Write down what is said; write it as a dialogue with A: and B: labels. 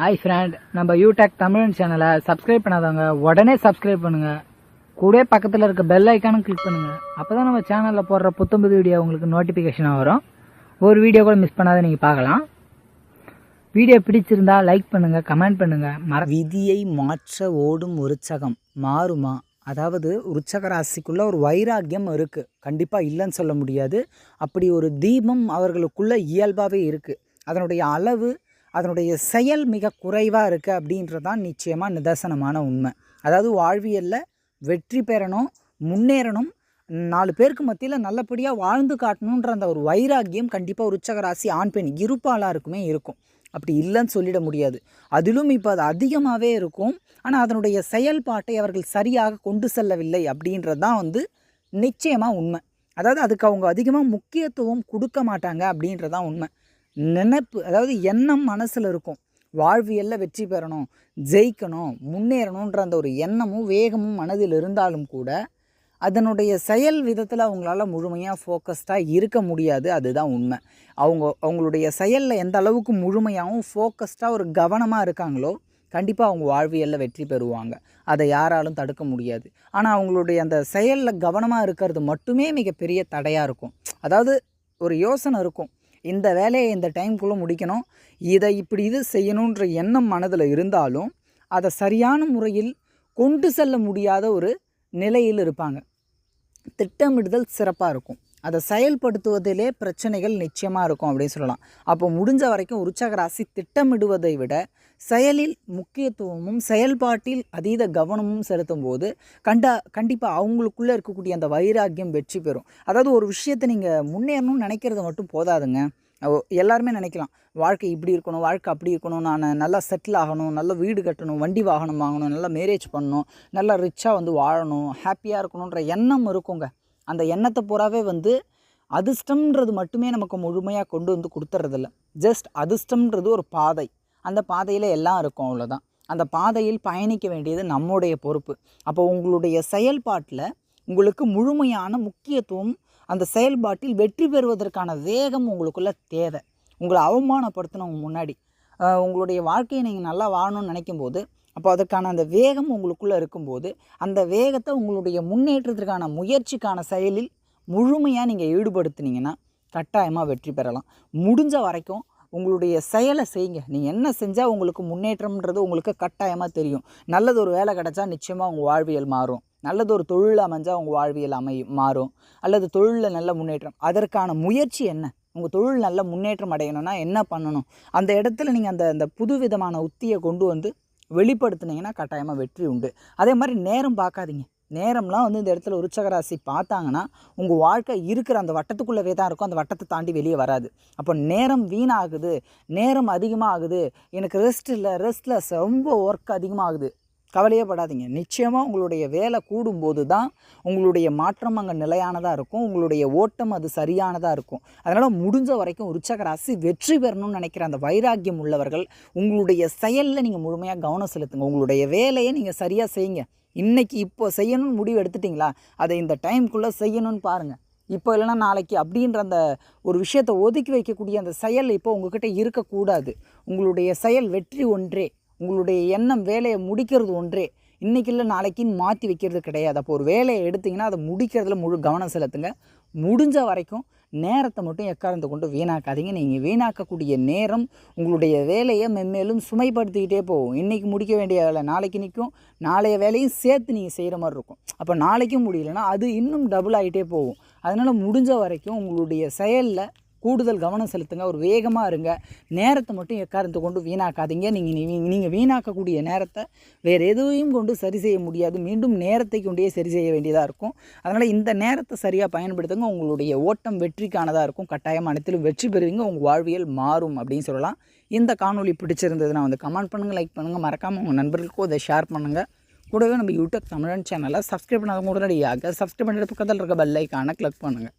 A: Hi friend நம்ம யூடெக் தமிழன் சேனலை சப்ஸ்கிரைப் பண்ணாதவங்க உடனே சப்ஸ்கிரைப் பண்ணுங்க. கூட பக்கத்தில் இருக்க பெல் ஐக்கானும் கிளிக் பண்ணுங்க. அப்பதான் நம்ம சேனலில் போடுற புத்தம்புது வீடியோ உங்களுக்கு நோட்டிஃபிகேஷனாக வரும். ஒரு வீடியோ கூட மிஸ் பண்ணாத நீங்கள் பார்க்கலாம். வீடியோ பிடிச்சிருந்தா லைக் பண்ணுங்க கமெண்ட் பண்ணுங்க. மர
B: விதியை மாற்ற ஓடும் உற்சகம் மாறுமா? அதாவது உற்சக ராசிக்குள்ள ஒரு வைராக்கியம் இருக்குது கண்டிப்பாக இல்லைன்னு சொல்ல முடியாது. அப்படி ஒரு தீபம் அவர்களுக்குள்ள இயல்பாகவே இருக்குது அதனுடைய அளவு அதனுடைய செயல் மிக குறைவாக இருக்குது அப்படின்றது தான் நிச்சயமாக நிதர்சனமான உண்மை. அதாவது வாழ்வியலில் வெற்றி பெறணும் முன்னேறணும் நாலு பேருக்கு மத்தியில் நல்லபடியாக வாழ்ந்து காட்டணுன்ற அந்த ஒரு வைராக்கியம் கண்டிப்பாக ஒரு உற்சக ஆண் பெண் இருப்பாளாருக்குமே இருக்கும். அப்படி இல்லைன்னு சொல்லிட முடியாது. அதிலும் இப்போ அது அதிகமாகவே இருக்கும். ஆனால் அதனுடைய செயல்பாட்டை அவர்கள் சரியாக கொண்டு செல்லவில்லை அப்படின்றது தான் வந்து நிச்சயமாக உண்மை. அதாவது அதுக்கு அவங்க அதிகமாக முக்கியத்துவம் கொடுக்க மாட்டாங்க அப்படின்றது தான் உண்மை. நினைப்பு அதாவது எண்ணம் மனசில் இருக்கும். வாழ்வியலில் வெற்றி பெறணும் ஜெயிக்கணும் முன்னேறணுன்ற அந்த ஒரு எண்ணமும் வேகமும் மனதில் இருந்தாலும் கூட அதனுடைய செயல் விதத்தில் அவங்களால முழுமையாக ஃபோக்கஸ்டாக இருக்க முடியாது. அதுதான் உண்மை. அவங்க அவங்களுடைய செயலில் எந்த அளவுக்கு முழுமையாகவும் ஃபோக்கஸ்டாக ஒரு கவனமாக இருக்காங்களோ கண்டிப்பாக அவங்க வாழ்வியலில் வெற்றி பெறுவாங்க. அதை யாராலும் தடுக்க முடியாது. ஆனால் அவங்களுடைய அந்த செயலில் கவனமாக இருக்கிறது மட்டுமே மிகப்பெரிய தடையாக இருக்கும். அதாவது ஒரு யோசனை இருக்கும். இந்த வேலையை இந்த டைம்குள்ளே முடிக்கணும். இதை இப்படி இது செய்யணுன்ற எண்ணம் மனதில் இருந்தாலும் அதை சரியான முறையில் கொண்டு செல்ல முடியாத ஒரு நிலையில் இருப்பாங்க. திட்டமிடுதல் சிறப்பாக இருக்கும். அதை செயல்படுத்துவதிலே பிரச்சனைகள் நிச்சயமாக இருக்கும் அப்படின்னு சொல்லலாம். அப்போ முடிஞ்ச வரைக்கும் உற்சாக ராசி திட்டமிடுவதை விட செயலில் முக்கியத்துவமும் செயல்பாட்டில் அதீத கவனமும் செலுத்தும் போது கண்டா கண்டிப்பாக அவங்களுக்குள்ளே இருக்கக்கூடிய அந்த வைராக்கியம் வெற்றி பெறும். அதாவது ஒரு விஷயத்தை நீங்கள் முன்னேறணும்னு நினைக்கிறது மட்டும் போதாதுங்க. எல்லாருமே நினைக்கலாம். வாழ்க்கை இப்படி இருக்கணும் வாழ்க்கை அப்படி இருக்கணும் நான் நல்லா செட்டில் ஆகணும் நல்ல வீடு கட்டணும் வண்டி வாகனம் வாங்கணும் நல்லா மேரேஜ் பண்ணணும் நல்லா ரிச்சாக வந்து வாழணும் ஹாப்பியாக இருக்கணுன்ற எண்ணம் இருக்குங்க. அந்த எண்ணத்தை பூராவே வந்து அதிர்ஷ்டம்ன்றது மட்டுமே நமக்கு முழுமையாக கொண்டு வந்து கொடுத்துறதில்ல. ஜஸ்ட் அதிர்ஷ்டம்ன்றது ஒரு பாதை. அந்த பாதையில் எல்லாம் இருக்கும் அவ்வளோதான் அந்த பாதையில் பயணிக்க வேண்டியது நம்முடைய பொறுப்பு. அப்போ உங்களுடைய செயல்பாட்டில் உங்களுக்கு முழுமையான முக்கியத்துவம் அந்த செயல்பாட்டில் வெற்றி பெறுவதற்கான வேகம் உங்களுக்குள்ள தேவை. உங்களை அவமானப்படுத்தணும் முன்னாடி. உங்களுடைய வாழ்க்கையை நீங்கள் நல்லா வாழணும்னு நினைக்கும் போது அப்போ அதற்கான அந்த வேகம் உங்களுக்குள்ளே இருக்கும்போது அந்த வேகத்தை உங்களுடைய முன்னேற்றத்திற்கான முயற்சிக்கான செயலில் முழுமையாக நீங்கள் ஈடுபடுத்துனீங்கன்னா கட்டாயமாக வெற்றி பெறலாம். முடிஞ்ச வரைக்கும் உங்களுடைய செயலை செய்யுங்க. நீங்கள் என்ன செஞ்சால் உங்களுக்கு முன்னேற்றம்ன்றது உங்களுக்கு கட்டாயமாக தெரியும். நல்லது ஒரு வேலை கிடைச்சா நிச்சயமாக உங்கள் வாழ்வியல் மாறும். நல்லது ஒரு தொழில் அமைஞ்சால் உங்கள் வாழ்வியல் அமை மாறும். அல்லது தொழிலில் நல்ல முன்னேற்றம். அதற்கான முயற்சி என்ன? உங்கள் தொழில் நல்ல முன்னேற்றம் அடையணும்னா என்ன பண்ணணும்? அந்த இடத்துல நீங்கள் அந்த அந்த புது விதமான உத்தியை கொண்டு வந்து வெளிப்படுத்துனீங்கன்னா கட்டாயமாக வெற்றி உண்டு. அதே மாதிரி நேரம் பார்க்காதீங்க. நேரம்லாம் வந்து இந்த இடத்துல உற்சக ராசி பார்த்தாங்கன்னா உங்கள் வாழ்க்கை இருக்கிற அந்த வட்டத்துக்குள்ளவே தான் இருக்கும். அந்த வட்டத்தை தாண்டி வெளியே வராது. அப்போ நேரம் வீணாகுது. நேரம் அதிகமாக ஆகுது எனக்கு ரெஸ்ட் இல்லை ரெஸ்ட்லெஸ் ரொம்ப ஒர்க் அதிகமாகுது. கவலையே படாதீங்க. நிச்சயமாக உங்களுடைய வேலை கூடும்போது தான் உங்களுடைய மாற்றம் அங்கே நிலையானதாக இருக்கும். உங்களுடைய ஓட்டம் அது சரியானதாக இருக்கும். அதனால் முடிஞ்ச வரைக்கும் உற்சக ராசி வெற்றி பெறணும்னு நினைக்கிற அந்த வைராக்கியம் உள்ளவர்கள் உங்களுடைய செயலில் நீங்கள் முழுமையாக கவனம் செலுத்துங்க. உங்களுடைய வேலையை நீங்கள் சரியாக செய்யுங்க. இன்றைக்கி இப்போ செய்யணும்னு முடிவு எடுத்துட்டிங்களா? அதை இந்த டைம்குள்ளே செய்யணும்னு பாருங்கள் இப்போ இல்லைன்னா நாளைக்கு அப்படின்ற அந்த ஒரு விஷயத்தை ஒதுக்கி வைக்கக்கூடிய அந்த செயல் இப்போ உங்ககிட்ட இருக்கக்கூடாது. உங்களுடைய செயல் வெற்றி ஒன்றே. உங்களுடைய எண்ணம் வேலையை முடிக்கிறது ஒன்றே. இன்றைக்கி இல்லை நாளைக்குன்னு மாற்றி வைக்கிறது கிடையாது. அப்போ ஒரு வேலையை எடுத்திங்கன்னா அதை முடிக்கிறதுல முழு கவனம் செலுத்துங்க. முடிஞ்ச வரைக்கும் நேரத்தை மட்டும் எக்காரந்து கொண்டு வீணாக்காதீங்க. நீங்கள் வீணாக்கக்கூடிய நேரம் உங்களுடைய வேலையை மென்மேலும் சுமைப்படுத்திக்கிட்டே போகும். இன்றைக்கி முடிக்க வேண்டிய வேலை நாளைக்கு நிற்கும். நாளைய வேலையும் சேர்த்து நீங்கள் செய்கிற மாதிரி இருக்கும். அப்போ நாளைக்கும் முடியலன்னா அது இன்னும் டபுள் ஆகிட்டே போகும். அதனால் முடிஞ்ச வரைக்கும் உங்களுடைய செயலில் கூடுதல் கவனம் செலுத்துங்க ஒரு வேகமாக இருங்க. நேரத்தை மட்டும் எக்காரணத்தை கொண்டு வீணாக்காதீங்க. நீங்கள் நீங்கள் வீணாக்கக்கூடிய நேரத்தை வேறு எதுவையும் கொண்டு சரி செய்ய முடியாது. மீண்டும் நேரத்தை கொண்டே சரி செய்ய வேண்டியதாக இருக்கும். அதனால் இந்த நேரத்தை சரியாக பயன்படுத்துங்க. உங்களுடைய ஓட்டம் வெற்றிக்கானதாக இருக்கும். கட்டாயம் அனைத்திலும் வெற்றி பெறுவீங்க. உங்கள் வாழ்வியல் மாறும் அப்படின்னு சொல்லலாம். இந்த காணொளி பிடிச்சிருந்ததுன்னா வந்து கமெண்ட் பண்ணுங்கள் லைக் பண்ணுங்கள் மறக்காமல் உங்கள் நண்பர்களுக்கும் இதை ஷேர் பண்ணுங்கள் கூடவே நம்ம யூடியூப் தமிழன் சேனலை சப்ஸ்கிரைப் பண்ணாத உடனடியாக சப்ஸ்கிரைப் பண்ணுற பக்கத்தில் இருக்க பெல் ஐக்கானை கிளிக் பண்ணுங்கள்